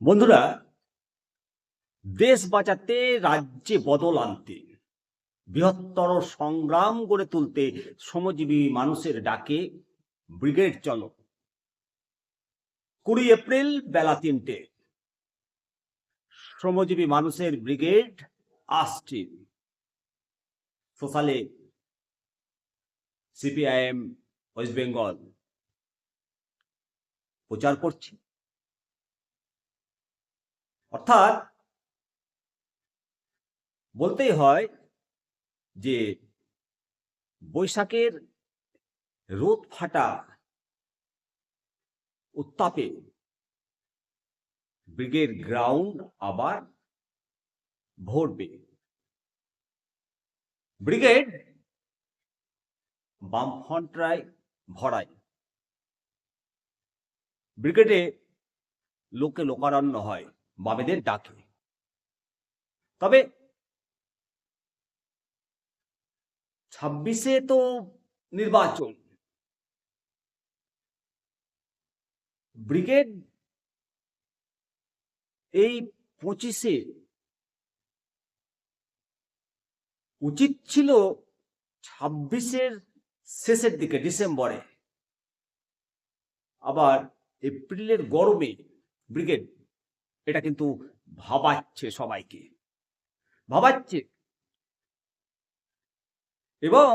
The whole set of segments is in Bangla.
বন্ধুরা, দেশ বাঁচাতে রাজ্যে বদল আনতে, বৃহত্তর সংগ্রাম গড়ে তুলতে শ্রমজীবী মানুষের ডাকে ব্রিগেড চলো। কুড়ি এপ্রিল বেলা তিনটে, শ্রমজীবী মানুষের ব্রিগেড আসছে। সোশ্যালে সিপিআইএম, ওয়েস্ট বেঙ্গল প্রচার করছে। অর্থাৎ বলতেই হয় যে বৈশাখের রোদ ফাটা উত্তাপে ব্রিগেড গ্রাউন্ড আবার ভরবে। ব্রিগেড বামফ্রন্টরায় ভরায়। ব্রিগেডে লোকে লোকারণ্য হয়। বামেদের ডাকে তবে ছাব্বিশে তো নির্বাচন। ব্রিগেড এই পঁচিশে উচিত ছিল ছাব্বিশের শেষের দিকে, ডিসেম্বরে। আবার এপ্রিলের গরমে ব্রিগেড এটা কিন্তু ভাবাচ্ছে সবাইকে। ভাবাচ্ছে। এবং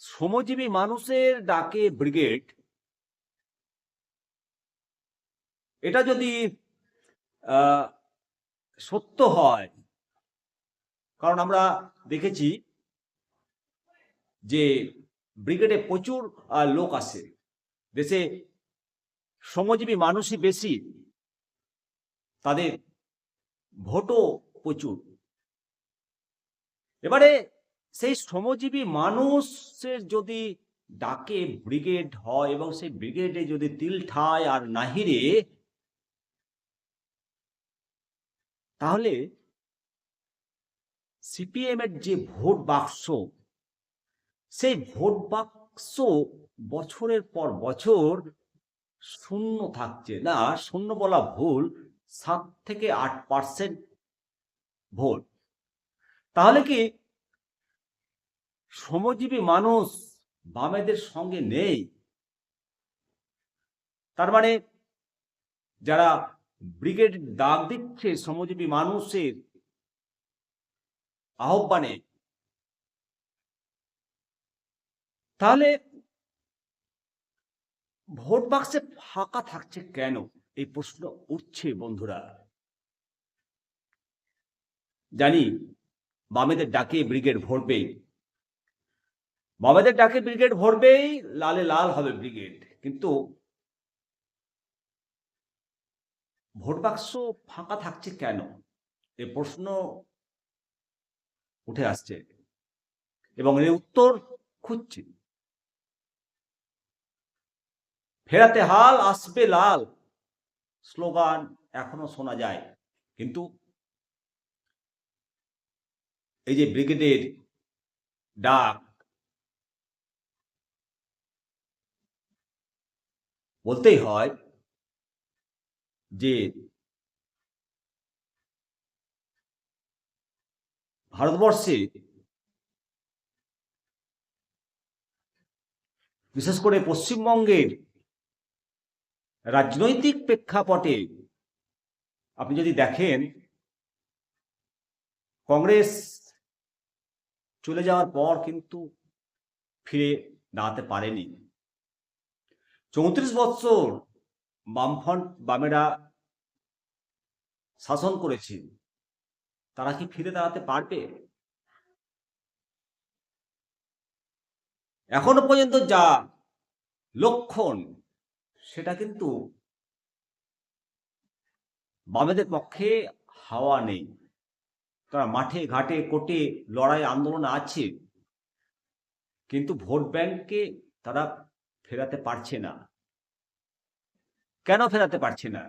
শ্রমজীবী মানুষের ডাকে ব্রিগেড, এটা যদি সত্য হয়, কারণ আমরা দেখেছি যে ব্রিগেডে প্রচুর লোক আসে। দেশে শ্রমজীবী মানুষই বেশি, তাদের ভোটও প্রচুর। এবারে সেই শ্রমজীবী মানুষের যদি ডাকে ব্রিগেড হয় এবং সেই ব্রিগেডে যদি তিল ঠায় আর নাহিরে, তাহলে সিপিএম এর যে ভোট বাক্স, সেই ভোট বাক্স বছরের পর বছর শূন্য থাকছে। না, শূন্য বলা ভুল, সাত থেকে আট পার্সেন্ট ভোট তাহলে কি শ্রমজীবী মানুষ বামেদের সঙ্গে নেই? তার মানে যারা ব্রিগেড ডাক দিচ্ছে শ্রমজীবী মানুষের আহ্বানে, তাহলে ভোট বাক্সে ফাঁকা থাকছে কেন? এই প্রশ্ন উঠছে, বন্ধুরা। জানি, বামেদের ডাকে ব্রিগেড ভরবেই বামেদের ডাকে ব্রিগেড ভরবেই, লালে লাল হবে ব্রিগেড। কিন্তু ভোট বাক্স ফাঁকা থাকছে কেন? এ প্রশ্ন উঠে আসছে এবং এর উত্তর খুঁজছি। ফেরাতে হাল আসবে লাল। স্লোগান এখনও শোনা যায়। কিন্তু এই যে ব্রিগেডের ডাক, বলতেই হয় যে ভারতবর্ষে বিশেষ করে পশ্চিমবঙ্গের রাজনৈতিক প্রেক্ষাপটে আপনি যদি দেখেন, কংগ্রেস চলে যাওয়ার পর কিন্তু ফিরে দাঁড়াতে পারেনি। চৌত্রিশ বৎসর বামফ্রন্ট বামেরা শাসন করেছে, তারা কি ফিরে দাঁড়াতে পারবে? এখনও পর্যন্ত যা লক্ষণ সেটা কিন্তু বামেদের পক্ষে হাওয়া নেই। তারা মাঠে, ঘাটে কোটে লড়াই আন্দোলন আছে, কিন্তু ভোট ব্যাংককে তারা ফেরাতে পারছে না। কেন ফেরাতে পারছে না?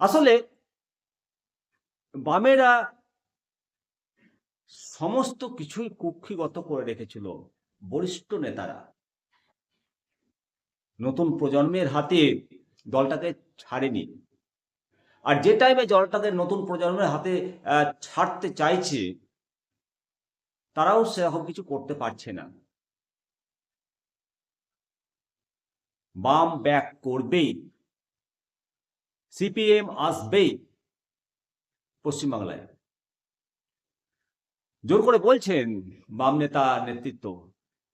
আসলে বামেরা সমস্ত কিছুই কুক্ষিগত করে রেখেছিল, বরিষ্ঠ নেতারা। নতুন প্রজন্মের হাতে দলটাকে ছাড়েনি। আর যে টাইমে দলটাকে নতুন প্রজন্মের হাতে ছাড়তে চাইছে, তারাও সেরকম কিছু করতে পারছে না। বাম ব্যাক করবেই সিপিএম আসবেই পশ্চিমবাংলায়। জোর করে বলছেন বাম নেতা নেতৃত্ব,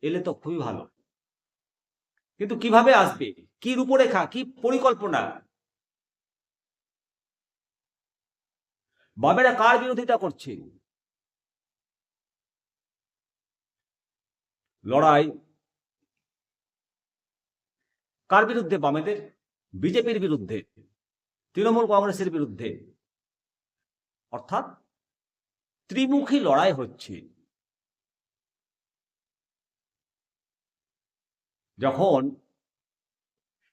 এলে তো খুবই ভালো। কিন্তু কীভাবে আসবে? কি রূপরেখা? কি পরিকল্পনা? বামেরা কার বিরোধিতা করছে? লড়াই। কার বিরুদ্ধে? বামেদের? বিজেপির বিরুদ্ধে। তৃণমূল কংগ্রেসের বিরুদ্ধে। অর্থাৎ ত্রিমুখী লড়াই হচ্ছে। যখন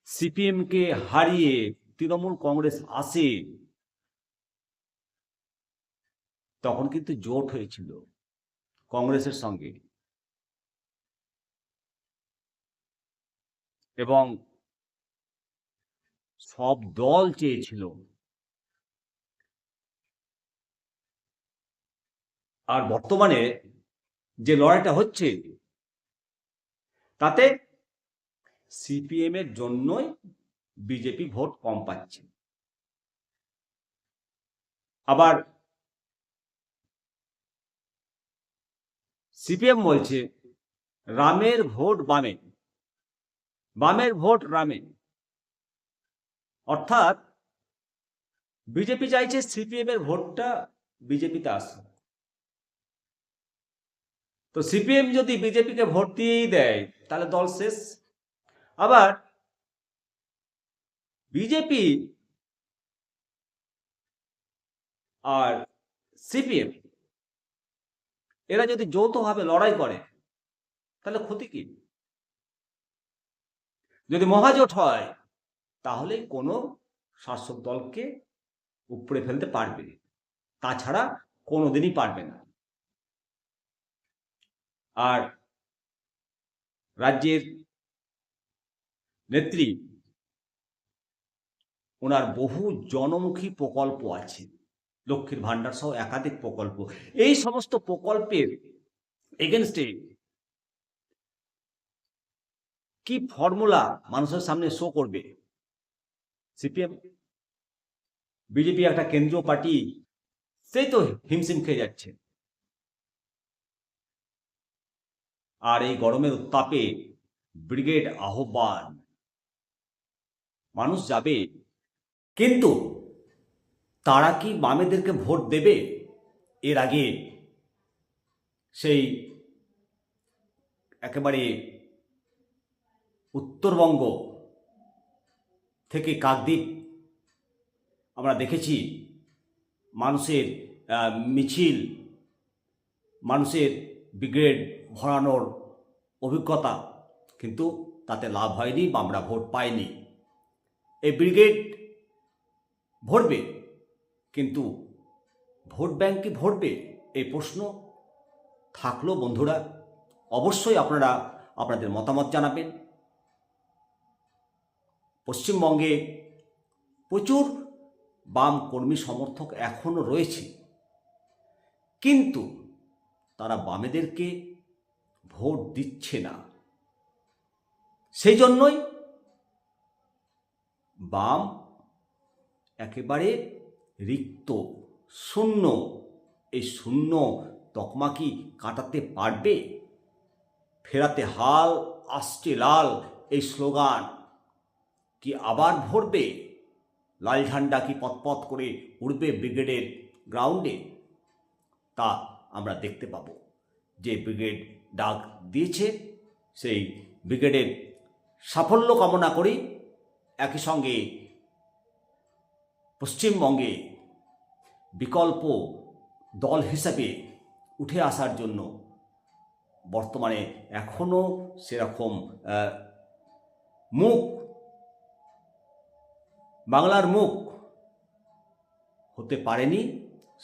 সিপিএমকে হারিয়ে তৃণমূল কংগ্রেস আসে, তখন কিন্তু জোট হয়েছিল কংগ্রেসের সঙ্গে। এবং সব দল চেয়েছিল আর বর্তমানে যে লড়াইটা হচ্ছে, তাতে সিপিএম এর জন্যই বিজেপি ভোট কম পাচ্ছে। আবার সিপিএম বলছে, রামের ভোট বামে, বামের ভোট রামে। অর্থাৎ বিজেপি চাইছে সিপিএম এর ভোটটা বিজেপিতে আসুক। তো সিপিএম যদি বিজেপিকে ভোট দিয়েই দেয়, তাহলে দল শেষ। আবার বিজেপি আর সিপিএম, এরা যদি যৌথভাবে লড়াই করে, তাহলে ক্ষতি কি? যদি মহাজোট হয়, তাহলে কোনো শাসক দলকে উপরে ফেলতে পারবে, তাছাড়া কোনোদিনই পারবে না। আর রাজ্যের নেত্রী, ওনার বহু জনমুখী প্রকল্প আছে, লক্ষ্মীর ভান্ডার সহ একাধিক প্রকল্প। এই সমস্ত প্রকল্পের এগেনস্টে কি ফর্মুলা মানুষের সামনে শো করবে? সিপিএম বিজেপি একটা কেন্দ্রীয় পার্টি, সেই তো হিমশিম খেয়ে যাচ্ছে। আর এই গরমের উত্তাপে ব্রিগেড আহ্বান। মানুষ যাবে। কিন্তু তারা কি বামেদেরকে ভোট দেবে? এর আগে সেই একেবারে উত্তরবঙ্গ থেকে কাকদ্বীপ আমরা দেখেছি মানুষের মিছিল, মানুষের ব্রিগেড ভরানোর অভিজ্ঞতা। কিন্তু তাতে লাভ হয়নি বা আমরা ভোট পাইনি। এই ব্রিগেড ভরবে, কিন্তু ভোট ব্যাংক কি ভরবে? এই প্রশ্ন থাকল বন্ধুরা, অবশ্যই আপনারা আপনাদের মতামত জানাবেন। পশ্চিমবঙ্গে প্রচুর বাম কর্মী সমর্থক এখনও রয়েছে, কিন্তু তারা বামেদেরকে ভোট দিচ্ছে না। সেই জন্যই বাম একেবারে রিক্ত, শূন্য। এই শূন্য তকমা কি কাটাতে পারবে? ফেরাতে হাল, আসছে লাল এই স্লোগান। কি আবার ভরবে? লাল ঝান্ডা কি পথপথ করে উড়বে ব্রিগেডের গ্রাউন্ডে? তা আমরা দেখতে পাব। যে ব্রিগেড ডাক দিয়েছে, সেই ব্রিগেডের সাফল্য কামনা করি। একই সঙ্গে পশ্চিমবঙ্গে বিকল্প দল হিসাবে উঠে আসার জন্য বর্তমানে এখনও সেরকম মুখ, বাংলার মুখ হতে পারেনি।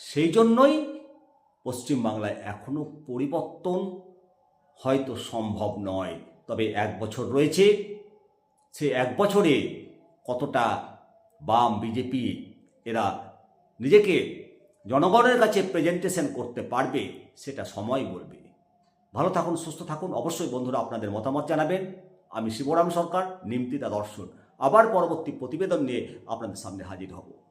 সেই জন্যই পশ্চিমবাংলায় এখনও পরিবর্তন হয়তো সম্ভব নয়। তবে এক বছর রয়েছে, সে এক বছরে কতটা বাম বিজেপি এরা নিজেকে জনগণের কাছে প্রেজেন্টেশন করতে পারবে, সেটা সময় বলবে। ভালো থাকুন, সুস্থ থাকুন। অবশ্যই বন্ধুরা আপনাদের মতামত জানাবেন। আমি শিবরাম সরকার নিমতিতা দর্শন। আবার পরবর্তী প্রতিবেদন নিয়ে আপনাদের সামনে হাজির হব।